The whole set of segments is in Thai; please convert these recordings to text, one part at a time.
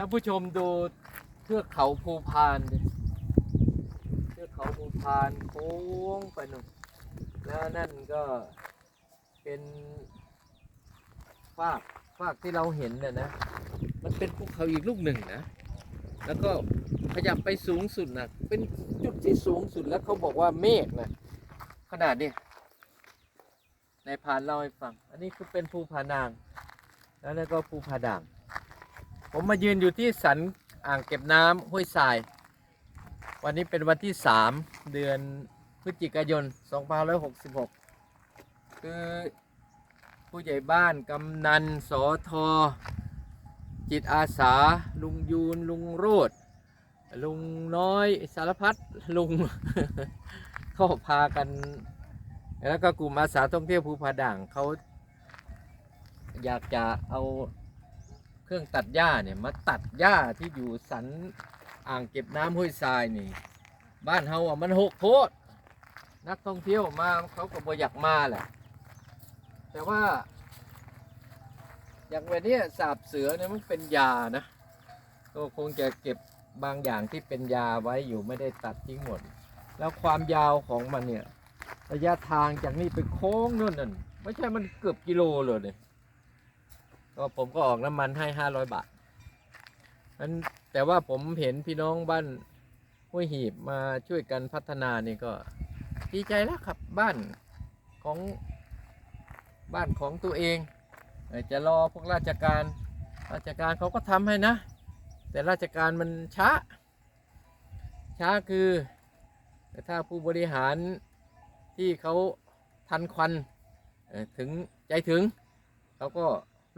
ท่านผู้ชมดูเทือกเขาภูพานเทือกเขาภูพานโค้งไปหน่นแล้วนั่นก็เป็นฟากฟากที่เราเห็นเนี่ยนะ มันเป็นภูเขาอีกลูกหนึ่งนะ แล้วก็ขยับไปสูงสุดนะเป็นจุดที่สูงสุดแล้วเขาบอกว่าเมฆนะขนาดนี้ในายพานเล่าให้ฟัง อันนี้คือเป็นภูผานาง แล้วนั่นก็ภูผาด่าง ผมมายืนอยู่ที่สันอ่างเก็บน้ำห้วยทราย วันนี้เป็นวันที่ 3 เดือนพฤศจิกายน 2566 คือผู้ใหญ่บ้านกำนันสอทอ จิตอาสา ลุงยูน ลุงโรดลุงน้อยสารพัดลุงเขาพากัน แล้วก็กลุ่มอาสาท่องเที่ยวภูผาด่างเขาอยากจะเอา เครื่องตัดหญ้าเนี่ยมาตัดหญ้าที่อยู่สันอ่างเก็บน้ำห้วยทรายนี่ บ้านเฮาอะมันหกโพดนักท่องเที่ยวมาเขาก็บ่อยากมาแหละแต่ว่า อย่างวันนี้สาบเสือเนี่ยมันเป็นยานะก็คงจะเก็บบางอย่างที่เป็นยาไว้อยู่ไม่ได้ตัดทิ้งหมด แล้วความยาวของมันเนี่ยระยะทางจากนี่ไปโค้งนู่นนั่นไม่ใช่มันเกือบกิโลเลยเนี่ย ก็ผมก็ออกน้ำมันให้ห้าร้อยบาทนั้นแต่ว่าผมเห็นพี่น้องบ้านห้วยหีบมาช่วยกันพัฒนานี่ก็ดีใจแล้วครับบ้านของบ้านของตัวเองจะรอพวกราชการ ราชการเขาก็ทำให้นะ แต่ราชการมันช้า ช้าคือถ้าผู้บริหารที่เขาทันควันถึงใจถึงเขาก็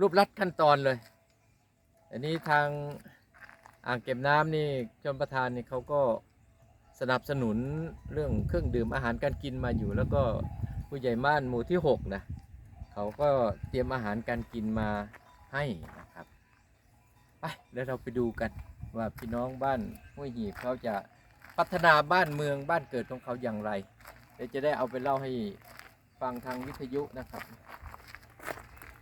รูปรัดขั้นตอนเลย อันนี้ทางอ่างเก็บน้ำนี่ชนประธานนี่เขาก็สนับสนุนเรื่องเครื่องดื่มอาหารการกินมาอยู่ แล้วก็ผู้ใหญ่บ้านหมู่ที่6นะเขาก็เตรียมอาหารการกินมาให้นะครับไปเดี๋ยวเราไปดูกันว่าพี่น้องบ้านห้วยหีบเขาจะพัฒนาบ้านเมืองบ้านเกิดของเขาอย่างไรเดี๋ยวจะได้เอาไปเล่าให้ฟังทางวิทยุนะครับ